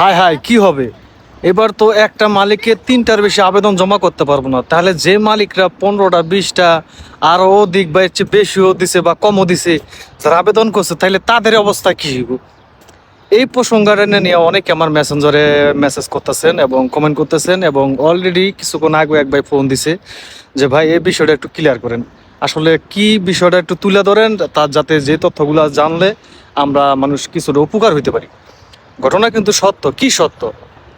হায় হায়, কি হবে? এবার তো একটা মালিকের তিনটার বেশি আবেদন জমা করতে পারব না। তাহলে যে মালিকরা পনেরোটা, বিশটা, আরও অধিক বা এর চেয়ে বেশিও দিছে বা কমও দিছে, যারা আবেদন করছে, তাহলে তাদের অবস্থা কি হইব? এই প্রসঙ্গটা নিয়ে অনেকে আমার মেসেঞ্জারে মেসেজ করতেছেন এবং কমেন্ট করতেছেন এবং অলরেডি কিছুক্ষণ আগে এক ভাই ফোন দিছে যে, ভাই, এই বিষয়টা একটু ক্লিয়ার করেন। আসলে কি বিষয়টা একটু তুলে ধরেন তার যাতে যে তথ্যগুলো জানলে আমরা মানুষ কিছুটা উপকার হইতে পারি। ঘটনা কিন্তু সত্য। কি সত্য?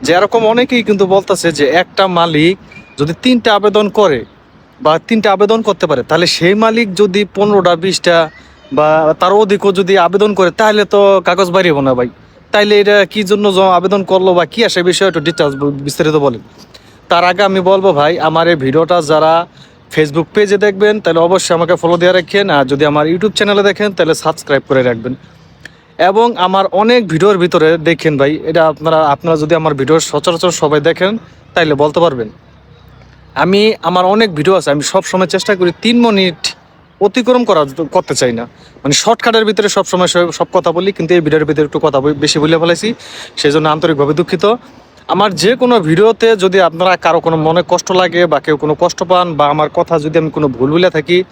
যে এরকম অনেকেই কিন্তু বলতেছে যে একটা মালিক যদি তিনটা আবেদন করে বা তিনটা আবেদন করতে পারে, তাহলে সেই মালিক যদি পনেরোটা, বিশটা বা তার অধিকও যদি আবেদন করে, তাহলে তো কাগজ বাড়িব না ভাই। তাইলে এটা কি জন্য আবেদন করল বা কি আসে বিষয়ে একটু ডিটেলস বিস্তারিত বলেন। তার আগে আমি বলব ভাই, আমার এই ভিডিওটা যারা ফেসবুক পেজে দেখবেন, তাহলে অবশ্যই আমাকে ফলো দিয়ে রাখেন। আর যদি আমার ইউটিউব চ্যানেলে দেখেন, তাহলে সাবস্ক্রাইব করে রাখবেন। এবং আমার অনেক ভিডিওর ভিতরে দেখেন ভাই, এটা আপনারা আপনারা যদি আমার ভিডিও সচরাচর সবাই দেখেন, তাইলে বলতে পারবেন। আমি, আমার অনেক ভিডিও আছে, আমি সব সময় চেষ্টা করি তিন মিনিট অতিক্রম করা করতে চাই না। মানে শর্টকাটের ভিতরে সব সময় সব- কথা বলি, কিন্তু এই ভিডিওর ভিতরে একটু কথা বেশি বলে ফেলেছি সেই জন্য আন্তরিকভাবে দুঃখিত। আমার যে কোনো ভিডিওতে যদি আপনারা কারও কোনো মনে কষ্ট লাগে বা কেউ কোনো কষ্ট পান বা আমার কথা যদি আমি কোনো ভুল বলে থাকি,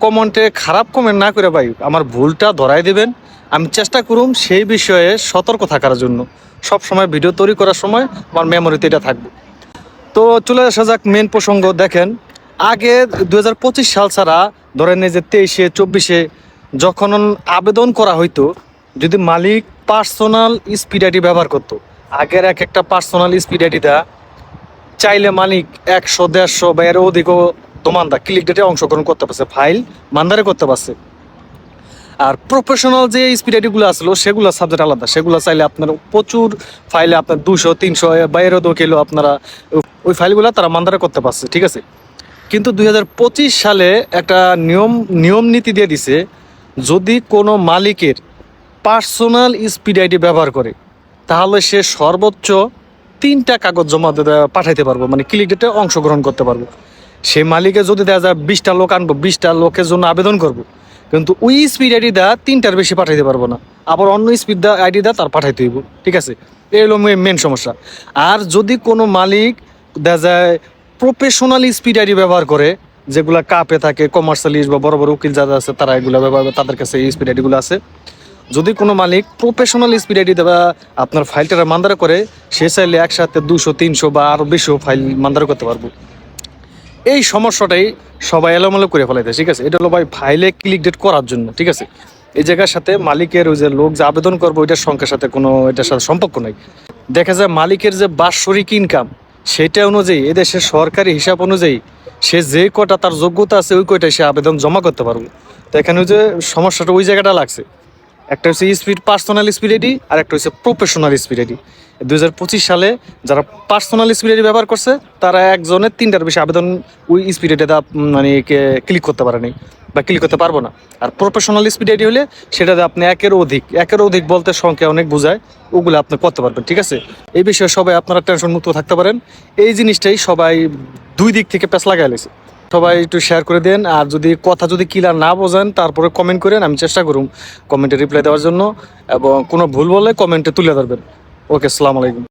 কমেন্টে খারাপ কমেন্ট না করে ভাই, আমার ভুলটা ধরাই দিবেন। আমি চেষ্টা করুম সেই বিষয়ে সতর্ক থাকার জন্য। সব সময় ভিডিও তৈরি করার সময় আমার মেমোরিতে এটা থাকবে। তো চলে আসা যাক মেন প্রসঙ্গ, দেখেন, আগে দু হাজার পঁচিশ সাল ছাড়া, ধরেন এই যে তেইশে, চব্বিশে যখন আবেদন করা হইতো, যদি মালিক পার্সোনাল স্পিড আইডি ব্যবহার করতো, আগের এক একটা পার্সোনাল স্পিড আইডিটা চাইলে মালিক একশো, দেড়শো বা এর অধিকও দোমানদা ক্লিক ডেটে অংশগ্রহণ করতে পারছে ফাইল মান্দারে করতে পারছে। আর প্রফেশনাল যে স্পিড আইডিগুলো আসলো, সেগুলো সাবজেক্ট আলাদা সেগুলো চাইলে আপনার প্রচুর ফাইলে আপনার দুশো তিনশো বাইরেও দো কিলো আপনারা ওই ফাইলগুলো তারা মান্দারে করতে পারছে, ঠিক আছে কিন্তু দুই হাজার পঁচিশ সালে একটা নিয়ম নিয়ম নীতি দিয়ে দিছে, যদি কোনো মালিকের পার্সোনাল স্পিড আইডি ব্যবহার করে, তাহলে সে সর্বোচ্চ তিনটা কাগজ জমা পাঠাইতে পারব মানে ক্লিক ডেটে অংশগ্রহণ করতে পারব সে মালিকে যদি দেখা যায় বিশটা লোক আনব, বিশটা লোকের জন্য আবেদন করব। কিন্তু ওই স্পিড আইডি দা তিনটার বেশি পাঠাইতে পারব না। আবার অন্য স্পিড দা আইডি দা তার পাঠাইতে হইব, ঠিক আছে? এই হলো মেন সমস্যা। আর যদি কোনো মালিক, দেখা যায় প্রফেশনাল স্পিড আইডি ব্যবহার করে, যেগুলা কাপে থাকে কমার্শিয়ালিস্ট বা বড় বড় উকিল যারা আছে, তারা এগুলো ব্যবহার তাদের কাছে এই স্পিড আইডিগুলো আছে। যদি কোনো মালিক প্রফেশনাল স্পিড আইডি দেওয়া আপনার ফাইলটা মান্দারা করে, সে চাইলে একসাথে দুশো, তিনশো বা আরও বেশিও ফাইল মান্দারা করতে পারব। এই সমস্যাটাই সবাই এলোমেলো করে ফেলাইতে ঠিক আছে? এটা হলো ভাই ফাইলে ক্লিক ডেট করার জন্য, ঠিক আছে? এই জায়গার সাথে মালিকের ওই যে লোক যে আবেদন করব, ওইটার সংখ্যার সাথে কোনো এটার সাথে সম্পর্ক নাই। দেখা যায় মালিকের যে বাৎসরিক ইনকাম সেটা অনুযায়ী এদেশের সরকারি হিসাব অনুযায়ী সে যে কটা তার যোগ্যতা আছে, ওই কয়টায় সে আবেদন জমা করতে পারবে। তো এখানে যে সমস্যাটা ওই জায়গাটা লাগছে। একটা হচ্ছে স্পিড পার্সোনাল স্পিড আইডি আর একটা হচ্ছে প্রফেশনাল স্পিড হাজার পঁচিশ সালে যারা পার্সোনাল স্পিড আইডি ব্যবহার করছে, তারা একজনের তিনটার বেশি আবেদন ওই স্পিড আইডিটা মানে ক্লিক করতে পারেনি বা ক্লিক করতে পারব না। আর প্রফেশনাল স্পিড আইডি হলে সেটাতে আপনি একের অধিক একের অধিক বলতে সংখ্যা অনেক বোঝায়, ওগুলো আপনি করতে পারবেন, ঠিক আছে? এই বিষয়ে সবাই আপনারা টেনশন মুক্ত থাকতে পারেন। এই জিনিসটাই সবাই দুই দিক থেকে প্যাস লাগাই লেছে। সবাই একটু শেয়ার করে দেন। আর যদি কথা যদি ক্লিয়ার না বোঝেন, তারপরে কমেন্ট করেন, আমি চেষ্টা করুম কমেন্টে রিপ্লাই দেওয়ার জন্য। এবং কোনো ভুল বলে কমেন্টে তুলে ধরবেন। ওকে আসসালামু আলাইকুম।